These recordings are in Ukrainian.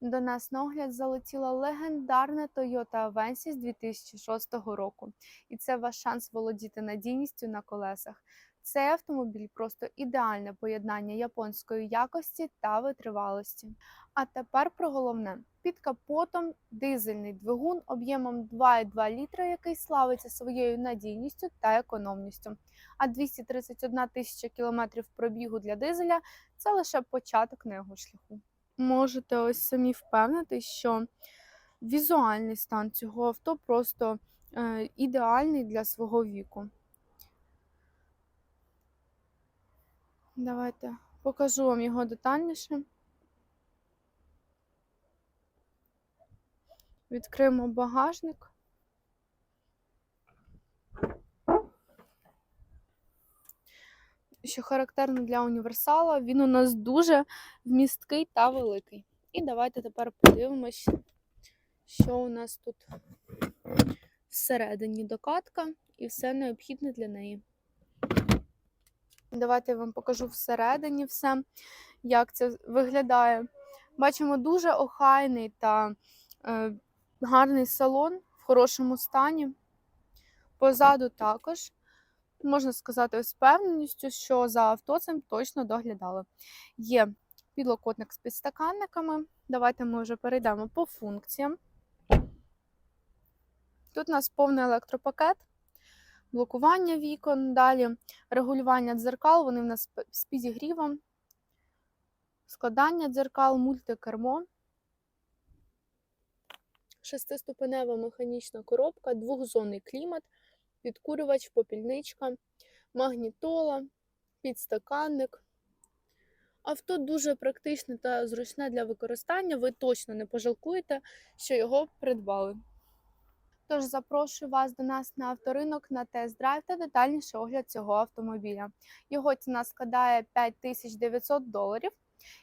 До нас на огляд залетіла легендарна Toyota Avensis 2006 року, і це ваш шанс володіти надійністю на колесах. Цей автомобіль просто ідеальне поєднання японської якості та витривалості. А тепер про головне: під капотом дизельний двигун об'ємом 2,2 літра, який славиться своєю надійністю та економністю. А 231 тисяча кілометрів пробігу для дизеля це лише початок на його шляху можете ось самі впевнитись, що візуальний стан цього авто просто е, ідеальний для свого віку. Давайте покажу вам його детальніше. Відкриємо багажник. Що характерно для універсала, він у нас дуже вмісткий та великий. І давайте тепер подивимось, що у нас тут всередині докатка і все необхідне для неї. Давайте я вам покажу всередині все, як це виглядає. Бачимо дуже охайний та е, гарний салон в хорошому стані. Позаду також можна сказати з певністю, що за авто цим точно доглядали. Є підлокотник з підстаканниками. Давайте ми вже перейдемо по функціям. Тут у нас повний електропакет, блокування вікон, далі регулювання дзеркал, вони в нас з підігрівом, складання дзеркал, мультикермо, шестиступенева механічна коробка, двохзонний клімат підкурювач, попільничка, магнітола, підстаканник. Авто дуже практичне та зручне для використання. Ви точно не пожалкуєте, що його придбали. Тож запрошую вас до нас на авторинок на тест-драйв та детальніший огляд цього автомобіля. Його ціна складає 5900 доларів,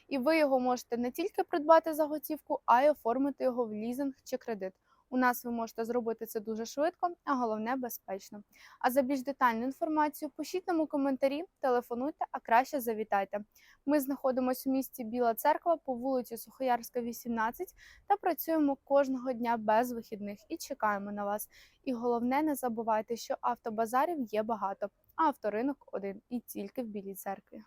і ви його можете не тільки придбати за готівку, а й оформити його в лізинг чи кредит. У нас ви можете зробити це дуже швидко, а головне безпечно. А за більш детальну інформацію пишіть нам у коментарі, телефонуйте, а краще завітайте. Ми знаходимося у місті Біла Церква по вулиці Сухоярська, 18 та працюємо кожного дня без вихідних і чекаємо на вас. І головне, не забувайте, що автобазарів є багато, а авторинок один і тільки в Білій церкві.